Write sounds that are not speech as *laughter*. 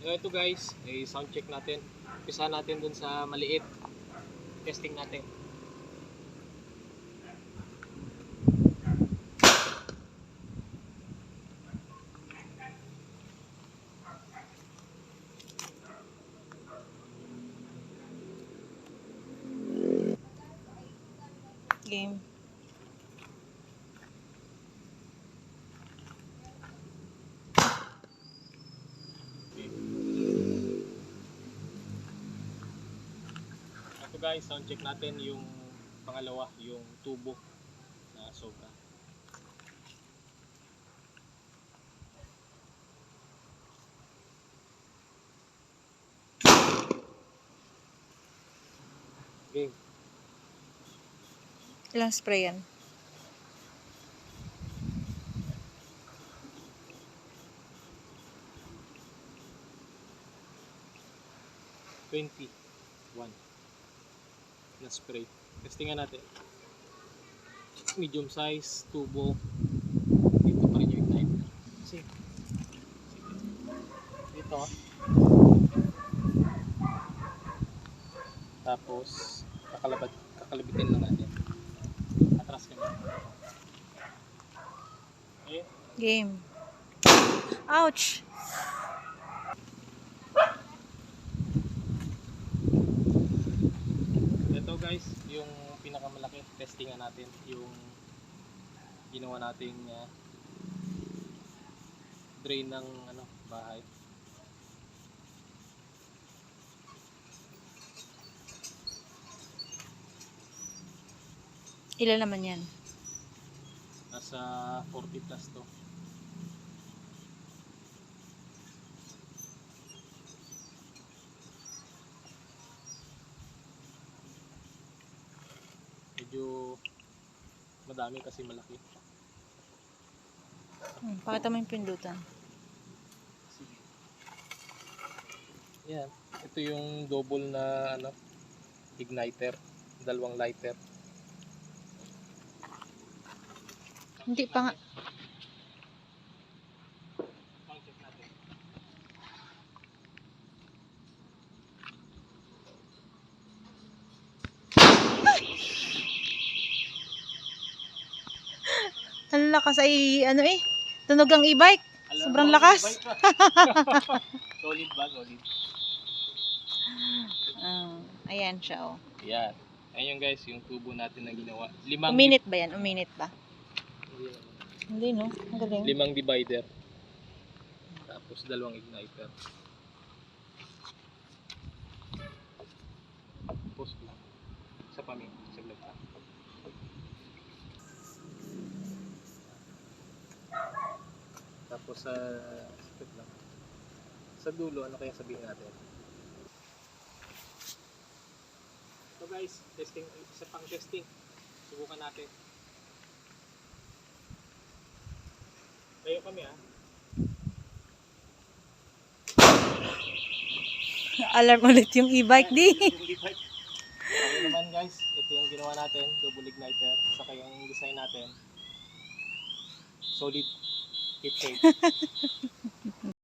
So ito guys, ay sound check natin. Umpisa natin dun sa maliit. Testing natin. Game. Guys, sound check natin yung pangalawa, yung tubo na sobra. Game. Ilang spray yan? Twenty-one na spray. Testingan natin. Medium size, tubo. Dito pa rin yung igniter. Kasi. Dito. Tapos, kakalabat, kakalabitin lang natin. Atras kami. Okay. Game. Ouch! Ito guys, yung pinakamalaki testingan natin yung ginawa nating uh, drain ng ano bahay. Ilan naman yan? Nasa 40 plus to. Medyo madami kasi malaki. Hmm, pakita mo yung pindutan. Sige. Yan. Ito yung double na ano igniter, dalawang lighter. Hindi pa nga. Lakas ay ano eh. Tunog ang e-bike. Sobrang lakas. *laughs* solid ba? Solid. Ah, ayan siya oh. Yan. Ayun guys, yung tubo natin na ginawa. Limang, Uminit ba yan? Uminit ba? di- Hindi no. Ang galing. limang divider. Tapos dalawang igniter. Post lang. Sa pami. Sa vlog pa. Tapos sa split lang. Sa dulo, ano kaya sabihin natin? So guys, testing, isa pang testing. Subukan natin. Tayo kami ah. Alarm ulit yung e-bike di. *laughs* Ano naman guys, ito yung ginawa natin, double igniter, saka yung design natin. Solid. Keep safe. *laughs*